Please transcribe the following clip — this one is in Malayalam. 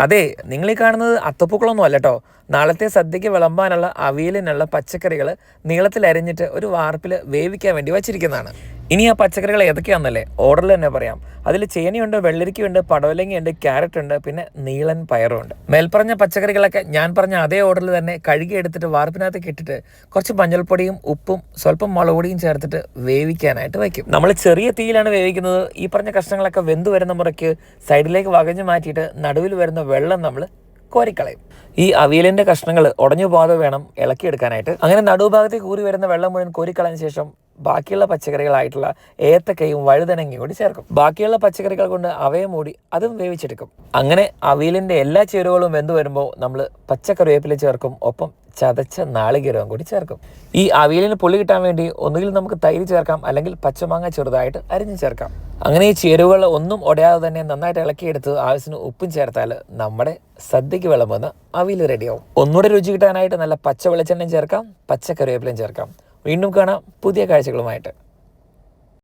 അതെ നിങ്ങൾ ഈ കാണുന്നത് അത്തപ്പൂക്കളൊന്നും അല്ല കേട്ടോ നാളത്തെ സദ്യയ്ക്ക് വിളമ്പാനുള്ള അവിയലിനുള്ള പച്ചക്കറികൾ നീളത്തിൽ അരിഞ്ഞിട്ട് ഒരു വാർപ്പിൽ വേവിക്കാൻ വേണ്ടി വച്ചിരിക്കുന്നതാണ്. ഇനി ആ പച്ചക്കറികൾ ഏതൊക്കെയാണെന്നല്ലേ ഓർഡറിൽ തന്നെ പറയാം. അതിൽ ചേനയുണ്ട് വെള്ളരിക്കയുണ്ട് പടവലങ്ങയുണ്ട് ക്യാരറ്റ് ഉണ്ട് പിന്നെ നീളൻ പയറുണ്ട്. മേൽപ്പറഞ്ഞ പച്ചക്കറികളൊക്കെ ഞാൻ പറഞ്ഞ അതേ ഓർഡറിൽ തന്നെ കഴുകി എടുത്തിട്ട് വാർപ്പിനകത്തേക്ക് ഇട്ടിട്ട് കുറച്ച് മഞ്ഞൾപ്പൊടിയും ഉപ്പും സ്വല്പം മുളകുപൊടിയും ചേർത്തിട്ട് വേവിക്കാനായിട്ട് വയ്ക്കും. നമ്മൾ ചെറിയ തീയിലാണ് വേവിക്കുന്നത്. ഈ പറഞ്ഞ കഷ്ണങ്ങളൊക്കെ വെന്ത് വരുന്ന മുറയ്ക്ക് സൈഡിലേക്ക് വകഞ്ഞു മാറ്റിയിട്ട് നടുവിൽ വരുന്ന വെള്ളം നമ്മൾ കോരിക്കളയും. ഈ അവിയലിന്റെ കഷ്ണങ്ങൾ ഉടഞ്ഞു പോകാതെ വേണം ഇളക്കിയെടുക്കാനായിട്ട്. അങ്ങനെ നടുഭാഗത്തേക്ക് കൂറി വരുന്ന വെള്ളം മുഴുവൻ കോരിക്കളഞ്ഞ ശേഷം ബാക്കിയുള്ള പച്ചക്കറികളായിട്ടുള്ള ഏത്തക്കയും വഴുതനങ്ങയും കൂടി ചേർക്കും. ബാക്കിയുള്ള പച്ചക്കറികൾ കൊണ്ട് അവയെ മൂടി അതും വേവിച്ചെടുക്കും. അങ്ങനെ അവിയലിന്റെ എല്ലാ ചേരുവകളും വെന്ത് വരുമ്പോൾ നമ്മൾ പച്ചക്കറിവേപ്പില ചേർക്കും ഒപ്പം ചതച്ച നാളികേരവും കൂടി ചേർക്കും. ഈ അവിയലിന് പുളി കിട്ടാൻ വേണ്ടി ഒന്നുകിൽ നമുക്ക് തൈര് ചേർക്കാം അല്ലെങ്കിൽ പച്ചമാങ്ങ ചെറുതായിട്ട് അരിഞ്ഞ് ചേർക്കാം. അങ്ങനെ ഈ ചേരുവകൾ ഒന്നും ഒടയാതെ തന്നെ നന്നായിട്ട് ഇളക്കിയെടുത്ത് ആവശ്യത്തിന് ഉപ്പും ചേർത്താൽ നമ്മുടെ സദ്യക്ക് വിളമ്പുന്ന അവിയൽ റെഡിയാവും ഒന്നുകൂടെ രുചി കിട്ടാനായിട്ട് നല്ല പച്ച വെളിച്ചെണ്ണയും ചേർക്കാം പച്ചക്കറിവേപ്പിലയും ചേർക്കാം. വീണ്ടും കാണാം പുതിയ കാഴ്ചകളുമായിട്ട്.